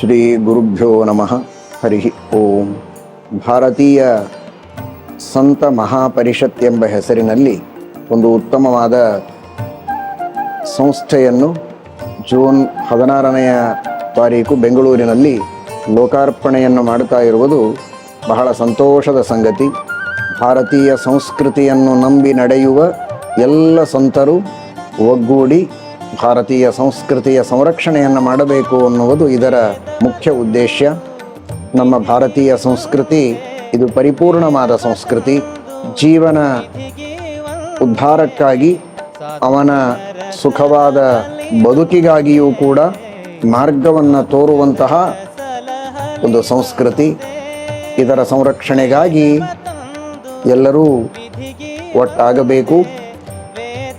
ಶ್ರೀ ಗುರುಭ್ಯೋ ನಮಃ. ಹರಿ ಓಂ. ಭಾರತೀಯ ಸಂತ ಮಹಾಪರಿಷತ್ ಎಂಬ ಹೆಸರಿನಲ್ಲಿ ಒಂದು ಉತ್ತಮವಾದ ಸಂಸ್ಥೆಯನ್ನು ಜೂನ್ ಹದಿನಾರನೆಯ ತಾರೀಕು ಬೆಂಗಳೂರಿನಲ್ಲಿ ಲೋಕಾರ್ಪಣೆಯನ್ನು ಮಾಡುತ್ತಾ ಇರುವುದು ಬಹಳ ಸಂತೋಷದ ಸಂಗತಿ. ಭಾರತೀಯ ಸಂಸ್ಕೃತಿಯನ್ನು ನಂಬಿ ನಡೆಯುವ ಎಲ್ಲ ಸಂತರು ಒಗ್ಗೂಡಿ ಭಾರತೀಯ ಸಂಸ್ಕೃತಿಯ ಸಂರಕ್ಷಣೆಯನ್ನು ಮಾಡಬೇಕು ಅನ್ನುವುದು ಇದರ ಮುಖ್ಯ ಉದ್ದೇಶ ನಮ್ಮ ಭಾರತೀಯ ಸಂಸ್ಕೃತಿ ಇದು ಪರಿಪೂರ್ಣವಾದ ಸಂಸ್ಕೃತಿ. ಜೀವನ ಉದ್ಧಾರಕ್ಕಾಗಿ, ಅವನ ಸುಖವಾದ ಬದುಕಿಗಾಗಿಯೂ ಕೂಡ ಮಾರ್ಗವನ್ನು ತೋರುವಂತಹ ಒಂದು ಸಂಸ್ಕೃತಿ. ಇದರ ಸಂರಕ್ಷಣೆಗಾಗಿ ಎಲ್ಲರೂ ಒಟ್ಟಾಗಬೇಕು.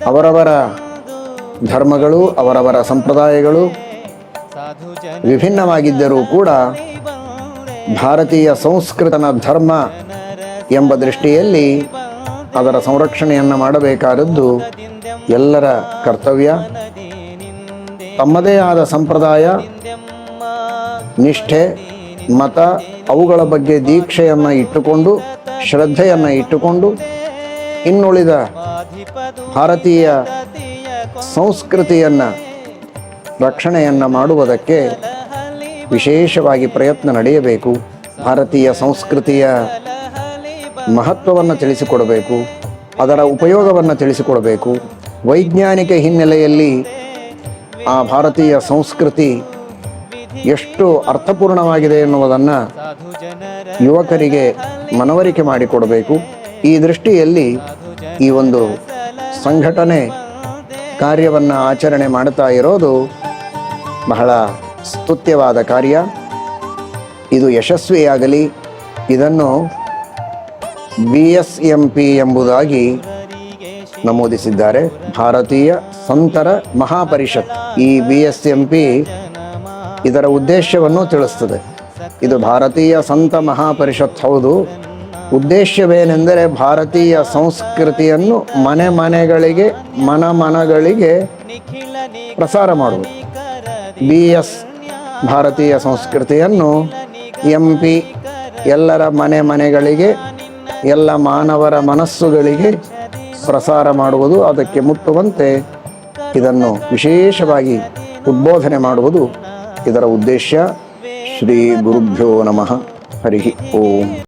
ಅವರವರ ಧರ್ಮಗಳು, ಅವರವರ ಸಂಪ್ರದಾಯಗಳು ವಿಭಿನ್ನವಾಗಿದ್ದರೂ ಕೂಡ ಭಾರತೀಯ ಸಂಸ್ಕೃತನ ಧರ್ಮ ಎಂಬ ದೃಷ್ಟಿಯಲ್ಲಿ ಅದರ ಸಂರಕ್ಷಣೆಯನ್ನು ಮಾಡಬೇಕಾದದ್ದು ಎಲ್ಲರ ಕರ್ತವ್ಯ. ತಮ್ಮದೇ ಆದ ಸಂಪ್ರದಾಯ, ನಿಷ್ಠೆ, ಮತ, ಅವುಗಳ ಬಗ್ಗೆ ದೀಕ್ಷೆಯನ್ನು ಇಟ್ಟುಕೊಂಡು, ಶ್ರದ್ಧೆಯನ್ನು ಇಟ್ಟುಕೊಂಡು ಇನ್ನುಳಿದ ಭಾರತೀಯ ಸಂಸ್ಕೃತಿಯನ್ನು, ರಕ್ಷಣೆಯನ್ನು ಮಾಡುವುದಕ್ಕೆ ವಿಶೇಷವಾಗಿ ಪ್ರಯತ್ನ ನಡೆಯಬೇಕು. ಭಾರತೀಯ ಸಂಸ್ಕೃತಿಯ ಮಹತ್ವವನ್ನು ತಿಳಿಸಿಕೊಡಬೇಕು, ಅದರ ಉಪಯೋಗವನ್ನು ತಿಳಿಸಿಕೊಡಬೇಕು. ವೈಜ್ಞಾನಿಕ ಹಿನ್ನೆಲೆಯಲ್ಲಿ ಆ ಭಾರತೀಯ ಸಂಸ್ಕೃತಿ ಎಷ್ಟು ಅರ್ಥಪೂರ್ಣವಾಗಿದೆ ಎನ್ನುವುದನ್ನು ಯುವಕರಿಗೆ ಮನವರಿಕೆ ಮಾಡಿಕೊಡಬೇಕು. ಈ ದೃಷ್ಟಿಯಲ್ಲಿ ಈ ಒಂದು ಸಂಘಟನೆ ಕಾರ್ಯವನ್ನು ಆಚರಣೆ ಮಾಡ್ತಾ ಇರೋದು ಬಹಳ ಸ್ತುತ್ಯವಾದ ಕಾರ್ಯ. ಇದು ಯಶಸ್ವಿಯಾಗಲಿ. ಇದನ್ನು ಬಿ ಎಸ್ ಎಂ ಪಿ ಎಂಬುದಾಗಿ ನಮೂದಿಸಿದ್ದಾರೆ. ಭಾರತೀಯ ಸಂತರ ಮಹಾಪರಿಷತ್ ಈ ಬಿ ಎಸ್ ಎಂ ಪಿ ಇದರ ಉದ್ದೇಶವನ್ನು ತಿಳಿಸ್ತದೆ. ಇದು ಭಾರತೀಯ ಸಂತ ಮಹಾಪರಿಷತ್ ಹೌದು. ಉದ್ದೇಶವೇನೆಂದರೆ ಭಾರತೀಯ ಸಂಸ್ಕೃತಿಯನ್ನು ಮನೆ ಮನೆಗಳಿಗೆ, ಮನ ಮನಗಳಿಗೆ ಪ್ರಸಾರ ಮಾಡುವುದು. ಬಿ ಎಸ್ ಭಾರತೀಯ ಸಂಸ್ಕೃತಿಯನ್ನು ಎಂ ಪಿ ಎಲ್ಲರ ಮನೆ ಮನೆಗಳಿಗೆ, ಎಲ್ಲ ಮಾನವರ ಮನಸ್ಸುಗಳಿಗೆ ಪ್ರಸಾರ ಮಾಡುವುದು, ಅದಕ್ಕೆ ಮುಟ್ಟುವಂತೆ ಇದನ್ನು ವಿಶೇಷವಾಗಿ ಉದ್ಬೋಧನೆ ಮಾಡುವುದು ಇದರ ಉದ್ದೇಶ. ಶ್ರೀ ಗುರುಭ್ಯೋ ನಮಃ. ಹರಿ ಓಂ.